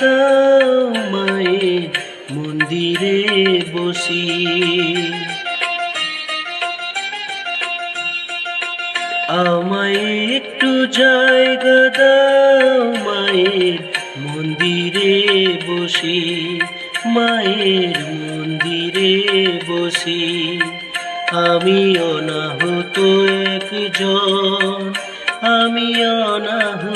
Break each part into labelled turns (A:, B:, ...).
A: দাও মায়ে, মন্দিরে বসি। আমায় একটু জায়গা দাও মায়ের মন্দিরে বসি। মায়ের মন্দিরে বসি। আমি অনাহত একজন আমি অনাহত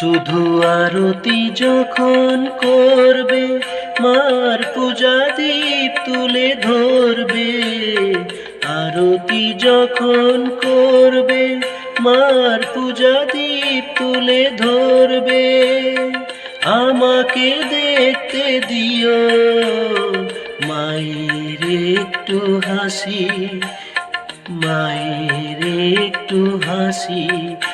A: শুধু আরতি যখন করবে, মার পূজা দীপ তুলে ধরবে। আরতি যখন করবে, মার পূজা দীপ তুলে ধরবে। আমাকে দেখতে দিও, মায়ের একটু হাসি, মায়ের একটু হাসি।